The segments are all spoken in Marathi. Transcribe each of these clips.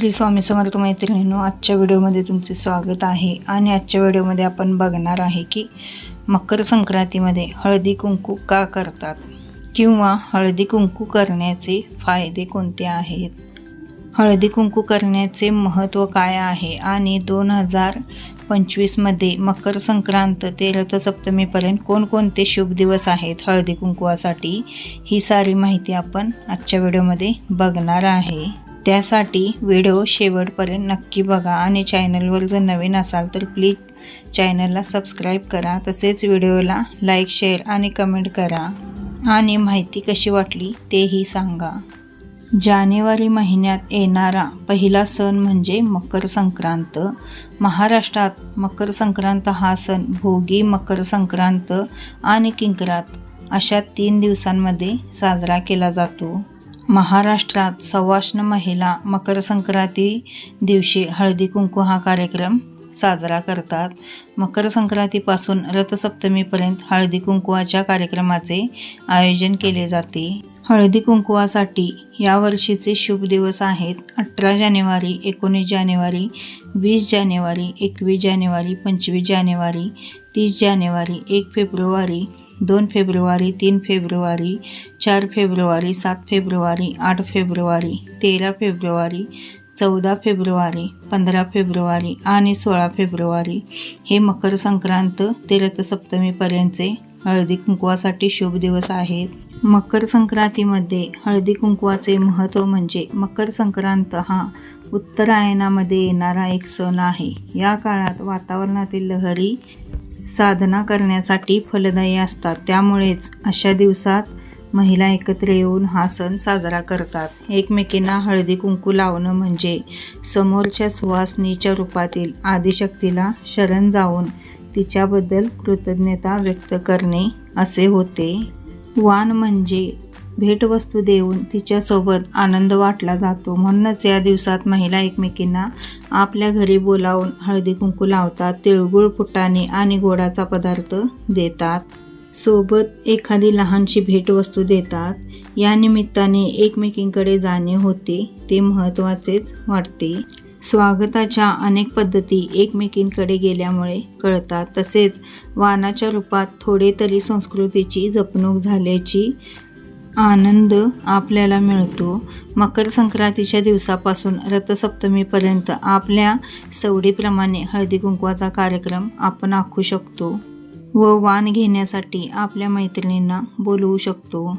श्री स्वामी समर्थ मैत्रिणींनो आजच्या व्हिडिओमध्ये तुमचे स्वागत आहे आणि आजच्या व्हिडिओमध्ये आपण बघणार आहे की मकर संक्रांतीमध्ये हळदी कुंकू का करतात किंवा हळदी कुंकू करण्याचे फायदे कोणते आहेत? हळदी कुंकू करण्याचे महत्त्व काय आहे? आणि दोन हजार पंचवीसमध्ये मकर संक्रांत ते रथसप्तमीपर्यंत कोणकोणते शुभ दिवस आहेत हळदी कुंकवासाठी? ही सारी माहिती आपण आजच्या व्हिडिओमध्ये बघणार आहे. त्यासाठी व्हिडिओ शेवटपर्यंत नक्की बघा आणि चॅनलवर जर नवीन असाल तर प्लीज चॅनलला सबस्क्राईब करा. तसेच व्हिडिओला लाईक शेअर आणि कमेंट करा. आणि माहिती कशी वाटली तेही सांगा. जानेवारी महिन्यात येणारा पहिला सण म्हणजे मकर संक्रांत. महाराष्ट्रात मकर संक्रांत हा सण भोगी मकर संक्रांत आणि किंकरात अशा तीन दिवसांमध्ये साजरा केला जातो. महाराष्ट्रात सवाष्ण महिला मकर संक्रांती दिवशी हळदी कुंकू हा कार्यक्रम साजरा करतात. मकर संक्रांतीपासून रथसप्तमीपर्यंत हळदी कुंकुवाच्या कार्यक्रमाचे आयोजन केले जाते. हळदी कुंकुवासाठी यावर्षीचे शुभ दिवस आहेत अठरा जानेवारी एकोणीस जानेवारी वीस जानेवारी एकवीस जानेवारी पंचवीस जानेवारी तीस जानेवारी एक फेब्रुवारी दोन फेब्रुवारी तीन फेब्रुवारी चार फेब्रुवारी सात फेब्रुवारी आठ फेब्रुवारी तेरा फेब्रुवारी चौदा फेब्रुवारी पंधरा फेब्रुवारी आणि सोळा फेब्रुवारी. हे मकर संक्रांत ते रथसप्तमीपर्यंतचे हळदी कुंकवासाठी शुभ दिवस आहेत. मकर संक्रांतीमध्ये हळदी कुंकवाचे महत्त्व म्हणजे मकर संक्रांत हा उत्तरायणामध्ये येणारा एक सण आहे. या काळात वातावरणातील लहरी साधना करण्यासाठी फलदायी असतात. त्यामुळेच अशा दिवसात महिला एकत्र येऊन हा सण साजरा करतात. एकमेकींना हळदी कुंकू लावणं म्हणजे समोरच्या सुवासनीच्या रूपातील आदिशक्तीला शरण जाऊन तिच्याबद्दल कृतज्ञता व्यक्त करणे असे होते. वाण म्हणजे भेटवस्तू देऊन तिच्यासोबत आनंद वाटला जातो. म्हणूनच या दिवसात महिला एकमेकींना आपल्या घरी बोलावून हळदी कुंकू लावतात तिळगुळ फुटाणे आणि गोडाचा पदार्थ देतात. सोबत एखादी लहानशी भेटवस्तू देतात. या निमित्ताने एकमेकींकडे जाणे होते ते महत्त्वाचेच वाटते. स्वागताच्या अनेक पद्धती एकमेकींकडे गेल्यामुळे कळतात. तसेच वानाच्या रूपात थोडे तरी संस्कृतीची जपणूक झाल्याची आनंद आपल्याला मिळतो. मकर संक्रांतीच्या दिवसापासून रथसप्तमीपर्यंत आपल्या सवडीप्रमाणे हळदी कुंकवाचा कार्यक्रम आपण आखू शकतो व वाण घेण्यासाठी आपल्या मैत्रिणींना बोलवू शकतो.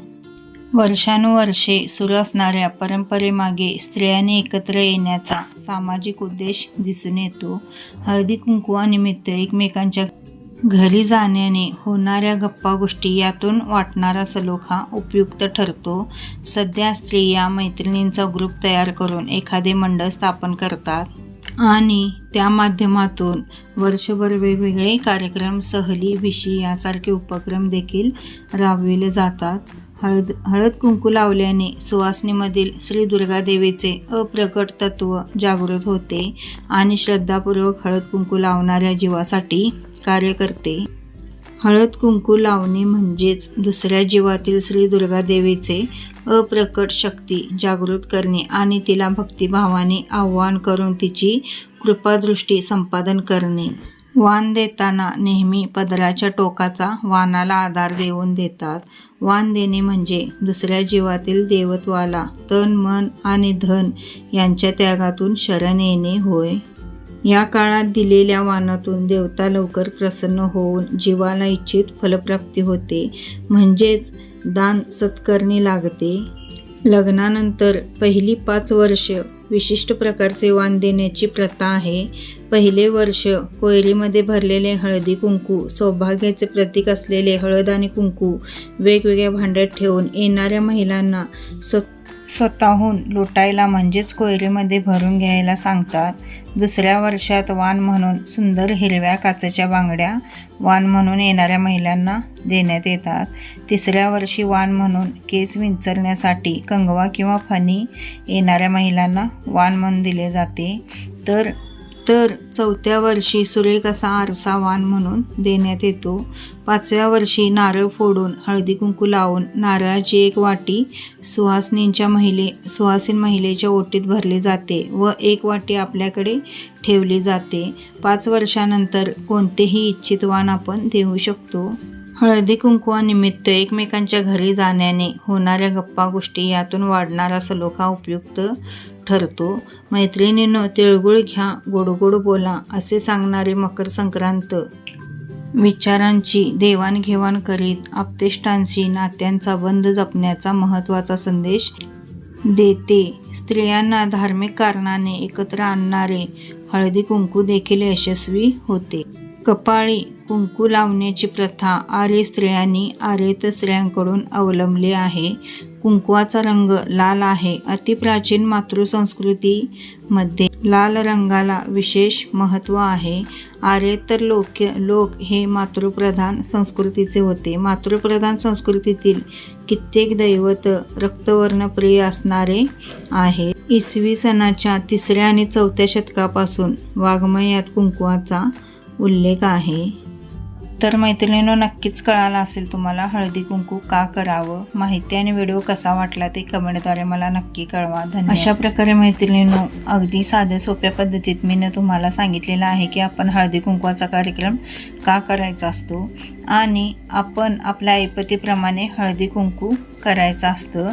वर्षानुवर्षे सुरू असणाऱ्या परंपरेमागे स्त्रियांनी एकत्र येण्याचा सामाजिक उद्देश दिसून येतो. हळदी कुंकुवानिमित्त एकमेकांच्या घरी जाण्याने होणाऱ्या गप्पा गोष्टी यातून वाटणारा सलोखा उपयुक्त ठरतो. सध्या स्त्रिया मैत्रिणींचा ग्रुप तयार करून एखादे मंडळ स्थापन करतात. आणि त्या माध्यमातून वर्षभर वेगवेगळे कार्यक्रम सहली विशी यासारखे उपक्रम देखील राबविले जातात. हळद हळद कुंकू लावल्याने सुवासनीमधील श्री दुर्गादेवीचे अप्रकट तत्व जागृत होते आणि श्रद्धापूर्वक हळद कुंकू लावणाऱ्या जीवासाठी कार्य करते हळद कुंकू लावणे म्हणजेच दुसऱ्या जीवातील श्री दुर्गादेवीचे अप्रकट शक्ती जागृत करणे आणि तिला भक्तिभावाने आव्हान करून तिची कृपादृष्टी संपादन करणे. वाण देताना नेहमी पदराच्या टोकाचा वाणाला आधार देऊन देतात. वाण देणे म्हणजे दुसऱ्या जीवातील देवत्वाला तन मन आणि धन यांच्या त्यागातून शरण येणे होय. या काळात दिलेल्या वाणातून देवता लवकर प्रसन्न होऊन जीवाला इच्छित फलप्राप्ती होते. म्हणजेच दान सत्करणी लागते. लग्नानंतर पहिली पाच वर्ष विशिष्ट प्रकारचे वाण देण्याची प्रथा आहे. पहिले वर्ष कोयरीमध्ये भरलेले हळदी कुंकू सौभाग्याचे प्रतीक असलेले हळद आणि कुंकू वेगवेगळ्या भांड्यात ठेवून येणाऱ्या महिलांना स्व स्वतःहून लुटायला म्हणजेच कोयरीमध्ये भरून घ्यायला सांगतात. दुसऱ्या वर्षात वाण म्हणून सुंदर हिरव्या काचेच्या बांगड्या वाण म्हणून येणाऱ्या महिलांना देण्यात येतात. तिसऱ्या वर्षी वाण म्हणून केस विंचरण्यासाठी कंगवा किंवा फणी येणाऱ्या महिलांना वाण म्हणून दिले जाते. तर तर चौथ्या वर्षी सुरेख असा आरसा वाण म्हणून देण्यात येतो. पाचव्या वर्षी नारळ फोडून हळदी कुंकू लावून नारळाची एक वाटी सुहासिनींच्या महिले सुहासिन महिलेच्या ओटीत भरली जाते व एक वाटी आपल्याकडे ठेवली जाते. पाच वर्षानंतर कोणतेही इच्छित वाण आपण देऊ शकतो. हळदी कुंकवानिमित्त एकमेकांच्या घरी जाण्याने होणाऱ्या गप्पा गोष्टी यातून वाढणारा सलोखा उपयुक्त ठरतो. मैत्रिणीनं तिळगुळ घ्या गोड गोड बोला असे सांगणारे मकर संक्रांत. विचारांची देवाणघेवाण करीत आपतेष्टांशी नात्यांचा बंध जपण्याचा महत्त्वाचा संदेश देते. स्त्रियांना धार्मिक कारणाने एकत्र आणणारे हळदी कुंकू देखील यशस्वी होते. कपाळी कुंकू लावण्याची प्रथा आर्य स्त्रियांनी आर्यत स्त्रियांकडून अवलंबली आहे. कुंकवाचा रंग लाल आहे. अतिप्राचीन मातृसंस्कृतीमध्ये लाल रंगाला विशेष महत्त्व आहे. आर्येतर लोक लोक हे मातृप्रधान संस्कृतीचे होते. मातृप्रधान संस्कृतीतील कित्येक दैवत रक्तवर्णप्रिय असणारे आहे इसवी सणाच्या तिसऱ्या आणि चौथ्या शतकापासून वाङ्मयात कुंकवाचा उल्लेख आहे. तर मैत्रिणींनो नक्कीच कळालं असेल तुम्हाला हळदी कुंकू का करावं? माहिती आणि व्हिडिओ कसा वाटला ते कमेंटद्वारे मला नक्की कळवा. धन्यवाद. अशा प्रकारे मैत्रिणींनो अगदी साध्या सोप्या पद्धतीत मी तुम्हाला सांगितलेलं आहे की आपण हळदी कुंकवाचा कार्यक्रम का करायचा असतो? आणि आपण आपल्या ऐपतीप्रमाणे हळदी कुंकू करायचं असतं.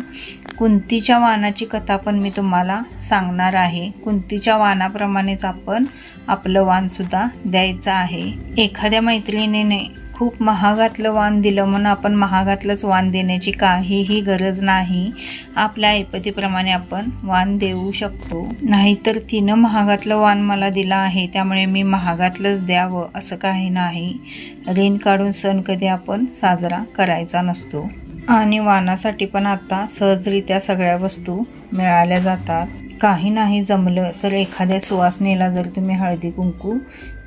कुंतीच्या वानाची कथा पण मी तुम्हाला सांगणार आहे. कुंतीच्या वानाप्रमाणेच आपण आपलं वाणसुद्धा द्यायचं आहे. एखाद्या मैत्रिणीने खूप महागातलं वाण दिलं म्हणून आपण महागातलंच वाण देण्याची काहीही गरज नाही. आपल्या ऐपतीप्रमाणे आपण वाण देऊ शकतो. नाहीतर तिनं महागातलं वाण मला दिलं आहे त्यामुळे मी महागातलंच द्यावं असं काही नाही. ऋण काढून सण कधी आपण साजरा करायचा नसतो. आणि वाणासाठी पण आता सहजरित्या सगळ्या वस्तू मिळाल्या जातात. काही नाही जमलं तर एखाद्या सुवासनेला जर तुम्ही हळदी कुंकू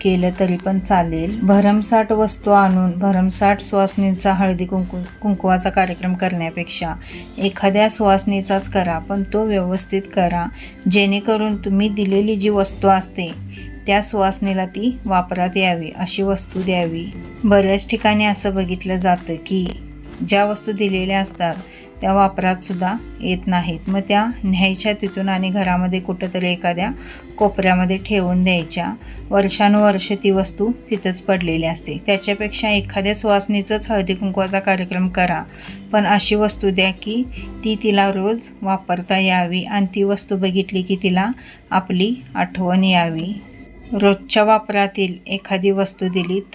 केलं तरी पण चालेल. भरमसाठ वस्तू आणून भरमसाठ सुवासनीचा हळदी कुंकू कुंकवाचा कार्यक्रम करण्यापेक्षा एखाद्या सुवासनीचाच करा पण तो व्यवस्थित करा. जेणेकरून तुम्ही दिलेली जी वस्तू असते त्या सुवासनेला ती वापरात यावी अशी वस्तू द्यावी. बऱ्याच ठिकाणी असं बघितलं जातं की ज्या वस्तू दिलेल्या असतात त्या वापरात सुद्धा येत नाहीत. मग त्या न्यायच्या तिथून आणि घरामध्ये कुठंतरी एखाद्या कोपऱ्यामध्ये ठेवून द्यायच्या. वर्षानुवर्ष ती वस्तू तिथंच पडलेली असते. त्याच्यापेक्षा एखाद्या सुवासनीचंच हळदी कुंकवाचा कार्यक्रम करा. पण अशी वस्तू द्या की ती तिला रोज वापरता यावी आणि ती वस्तू बघितली की तिला आपली आठवण यावी. रोजच्या वापरातील एखादी वस्तू दिली तर